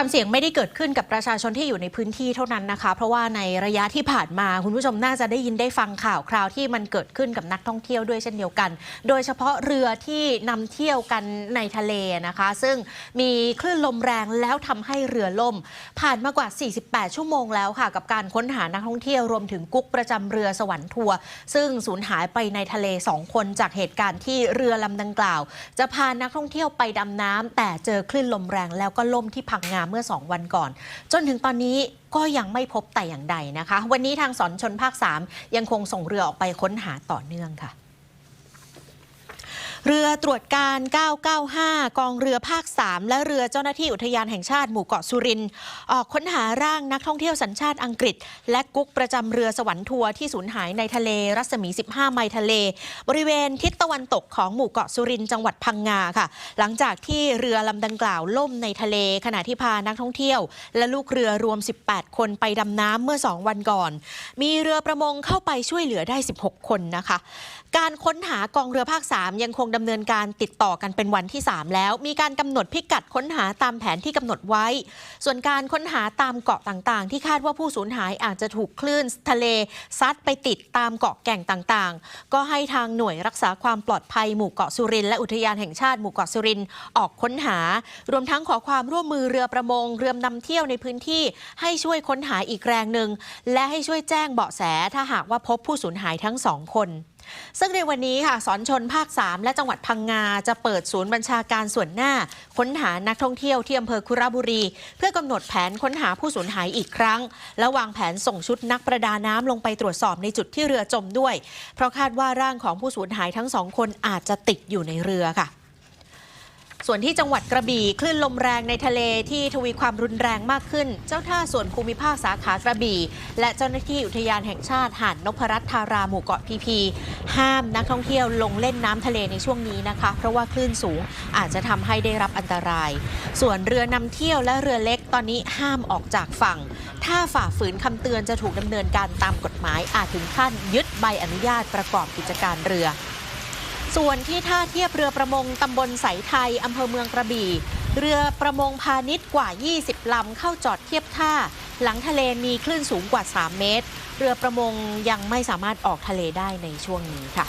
ความเสี่ยงไม่ได้เกิดขึ้นกับประชาชนที่อยู่ในพื้นที่เท่านั้นนะคะ เพราะว่าในระยะที่ผ่านมาคุณผู้ชมน่าจะได้ยินได้ฟังข่าวคราวที่มันเกิดขึ้นกับนักท่องเที่ยวด้วยเช่นเดียวกัน โดยเฉพาะเรือที่นำเที่ยวกันในทะเลนะคะ ซึ่งมีคลื่นลมแรงแล้วทำให้เรือล่ม ผ่านมากว่า 48 ชั่วโมงแล้วค่ะ กับการค้นหานักท่องเที่ยวรวมถึงกุ๊กประจำเรือสวรรค์ทัวร์ซึ่งสูญหายไปในทะเล 2 คนจากเหตุการณ์ที่เรือลำดังกล่าว จะพานักท่องเที่ยวไปดำน้ำแต่เจอคลื่นลมแรงแล้วก็ล่มที่พังงาเมื่อ 2 วันก่อน จนถึงตอนนี้ก็ยังไม่พบแต่อย่างใดนะคะ วันนี้ทางสอนชนภาค 3 ยังคงส่งเรือออกไปค้นหาต่อเนื่องค่ะ เรือตรวจการ 995 กองเรือภาค 3 และเรือเจ้าหน้าที่อุทยานแห่งชาติหมู่เกาะสุริน ออกค้นหาร่างนักท่องเที่ยวสัญชาติอังกฤษ และกุ๊กประจำเรือสวรรค์ทัวร์ที่สูญหายในทะเลรัศมี 15 ไมล์ทะเล บริเวณทิศตะวันตกของหมู่เกาะสุรินจังหวัดพังงาค่ะ หลังจากที่เรือลำดังกล่าวล่มในทะเล ขณะที่พานักท่องเที่ยว และลูกเรือรวม 18 คนไปดำน้ำเมื่อ 2 วันก่อน มีเรือประมงเข้าไปช่วยเหลือได้ 16 คนนะคะ การค้นหากองเรือภาค 3 ยังคงดำเนินการติดต่อกันเป็นวันที่ 3 แล้ว มีการกำหนดพิกัดค้นหาตามแผนที่กำหนดไว้ ส่วนการค้นหาตามเกาะต่างๆ ที่คาดว่าผู้สูญหายอาจจะถูกคลื่นทะเลซัดไปติดตามเกาะแก่งต่างๆ ก็ให้ทางหน่วยรักษาความปลอดภัยหมู่เกาะสุรินและอุทยานแห่งชาติหมู่เกาะสุรินออกค้นหา รวมทั้งขอความร่วมมือเรือประมงเรือนำเที่ยวในพื้นที่ให้ช่วยค้นหาอีกแรงหนึ่งและให้ช่วยแจ้งเบาะแสถ้าหากว่าพบผู้สูญหายทั้งสองคนซึ่งในวันนี้ค่ะสอนชนภาค 3 และจังหวัดพังงา จะเปิดศูนย์บัญชาการส่วนหน้า ค้นหานักท่องเที่ยวที่อำเภอคุระบุรี เพื่อกำหนดแผนค้นหาผู้สูญหายอีกครั้ง และวางแผนส่งชุดนักประดาน้ำลงไปตรวจสอบในจุดที่เรือจมด้วย เพราะคาดว่าร่างของผู้สูญหายทั้งสองคนอาจจะติดอยู่ในเรือค่ะ ส่วนที่จังหวัดกระบี่คลื่นลมแรงในทะเลที่ทวีความรุนแรงมากขึ้น เจ้าท่าส่วนภูมิภาคสาขากระบี่ และเจ้าหน้าที่อุทยานแห่งชาติหาดนพรัตน์ธาราหมู่เกาะพีพีห้ามนักท่องเที่ยวลงเล่นน้ำทะเลในช่วงนี้นะคะ เพราะว่าคลื่นสูงอาจจะทำให้ได้รับอันตราย ส่วนเรือนำเที่ยวและเรือเล็กตอนนี้ห้ามออกจากฝั่ง ถ้าฝ่าฝืนคำเตือนจะถูกดำเนินการตามกฎหมายอาจถึงขั้นยึดใบอนุญาตประกอบกิจการเรือ ส่วนที่ท่าเทียบเรือประมงตำบลสายไทยอำเภอเมืองกระบี่ เรือประมงพาณิชย์กว่า 20 ลำเข้าจอดเทียบท่า หลังทะเลมีคลื่นสูงกว่า 3 เมตร เรือประมงยังไม่สามารถออกทะเลได้ในช่วงนี้ค่ะ